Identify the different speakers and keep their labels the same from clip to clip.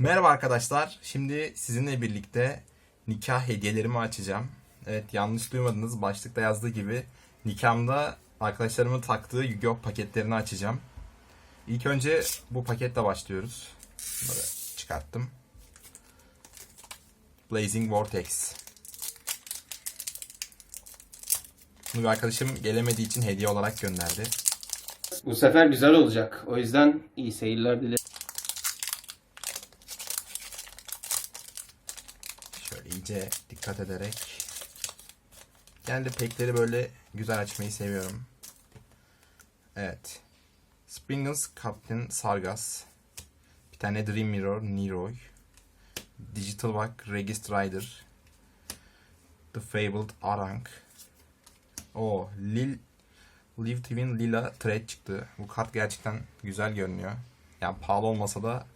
Speaker 1: Merhaba arkadaşlar. Şimdi sizinle birlikte nikah hediyelerimi açacağım. Evet yanlış duymadınız. Başlıkta yazdığı gibi nikahımda arkadaşlarımın taktığı Yu-Gi-Oh paketlerini açacağım. İlk önce bu paketle başlıyoruz. Bunları çıkarttım. Blazing Vortex. Bunu bir arkadaşım gelemediği için hediye olarak gönderdi.
Speaker 2: Bu sefer güzel olacak. O yüzden iyi seyirler dilerim.
Speaker 1: İyice dikkat ederek. Kendi pekleri böyle güzel açmayı seviyorum. Evet. Springles Captain Sargas. Bir tane Dream Mirror Neroy. Digital Bug Regist Rider. The Fabled Arang. O Lil Live TV'nin Lila Thread çıktı. Bu kart gerçekten güzel görünüyor. Yani pahalı olmasa da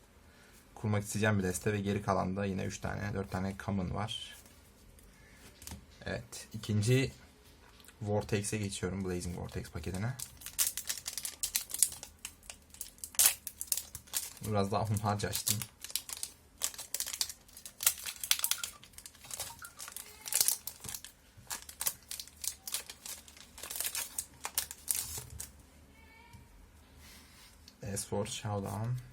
Speaker 1: kurmak isteyeceğim bir deste ve geri kalan da yine 3 tane 4 tane common var. Evet ikinci Vortex'e geçiyorum Blazing Vortex paketine. Biraz daha hunharca açtım. S4 Showdown.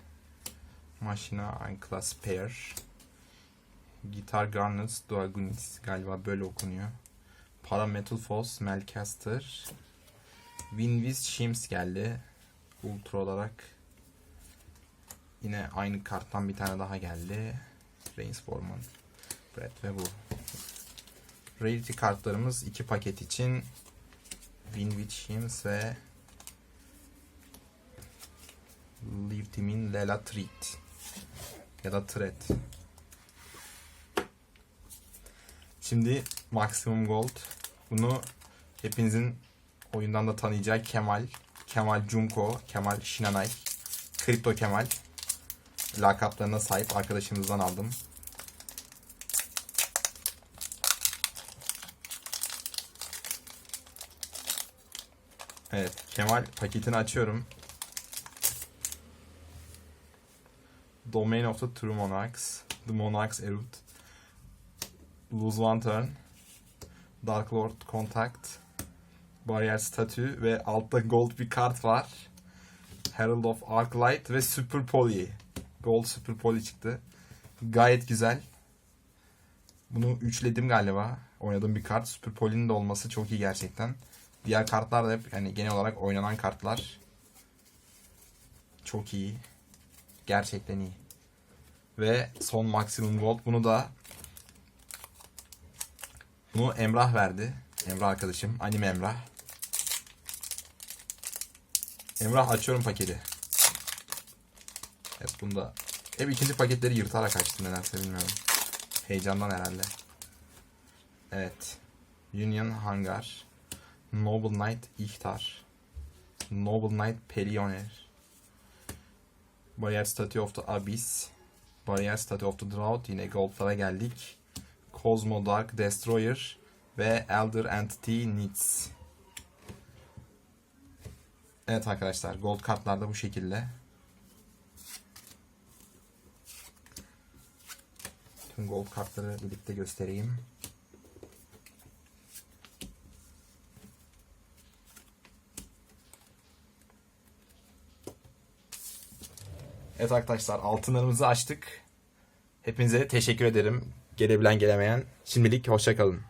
Speaker 1: Machina Class Pair. Guitar Garnets Duagunis galiba böyle okunuyor. Parametal Falls Melcaster. Winvis Shims geldi. Ultra olarak. Yine aynı karttan bir tane daha geldi. Rainsforman. Brett ve bu. Rarity kartlarımız iki paket için Winwich Shims ve Leave Team'in Lela Treat ya da Thread. Şimdi Maximum Gold. Bunu hepinizin oyundan da tanıyacağı Kemal, Kemal Junko, Kemal Shinanay, Kripto Kemal lakaplarına sahip arkadaşımızdan aldım. Evet, Kemal paketini açıyorum. Domain of the True Monarchs, The Monarchs Erut, Lose One Turn, Dark Lord Contact, Barrier Statue ve altta gold bir kart var. Herald of Arclight ve Super Poly. Gold Super Poly çıktı. Gayet güzel. Bunu üçledim galiba. Oynadığım bir kart. Super Poly'nin de olması çok iyi gerçekten. Diğer kartlar da hep yani genel olarak oynanan kartlar. Çok iyi. Gerçekten iyi. Ve son Maximum Gold. Bunu da bunu Emrah verdi. Emrah arkadaşım. Anime Emrah. Emrah açıyorum paketi. Evet bunda hep ikinci paketleri yırtarak açtım nedense bilmiyorum. Heyecandan herhalde. Evet. Union Hangar. Noble Knight İhtar. Noble Knight Pelioner. Barrier Statue of the Abyss. Barrier Statue of the Drought. Yine Gold'lara geldik. Cosmo Dark Destroyer ve Elder Entity Needs. Evet arkadaşlar gold kartlar da bu şekilde. Tüm gold kartları birlikte göstereyim. Evet arkadaşlar altınlarımızı açtık. Hepinize teşekkür ederim. Gelebilen gelemeyen. Şimdilik hoşçakalın.